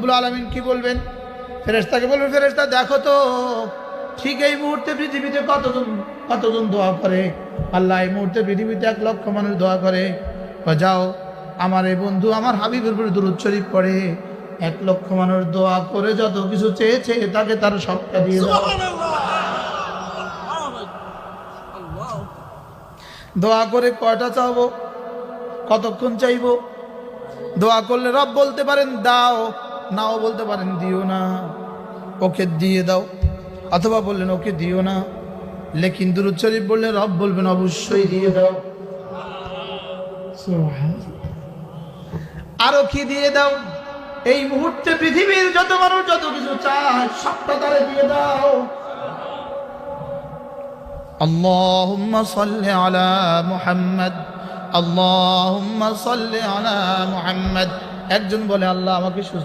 রব্বুল আলমিন কি বলবেন? ফেরেস্তাকে বলবেন ফেরেস্তা দেখো তো, ঠিক এই মুহূর্তে পৃথিবীতে কতজন কতজন দোয়া করে? আল্লাহ, এই মুহূর্তে পৃথিবীতে এক লক্ষ মানুষ দোয়া করে। যাও, আমার এই বন্ধু, আমার হাবিবের উপরে দুরুদ শরীফ পড়ে। এক লক্ষ মানুষ দোয়া করে, যত কিছু চেয়েছে, তাকে তার সবটা দিয়ে দোয়া করে কয়টা চাবো কতক্ষণ চাইব? দোয়া করলে রব বলতে পারেন, দাও। নাও বলতে পারেন দিও না ওকে দিয়ে দাও অথবা বললেন ওকে দিও না লেকিন দুরুদ শরীফ বললে রব বলবেন অবশ্যই দিয়ে দাও আরো কি দিয়ে দাও এই মুহূর্তে পৃথিবীর যত মানুষ যত কিছু চায় সবটা তারে দিয়ে দাও اللهم صل على محمد اللهم صل على محمد একজন বলে আল্লাহ আমাকে সুস্থ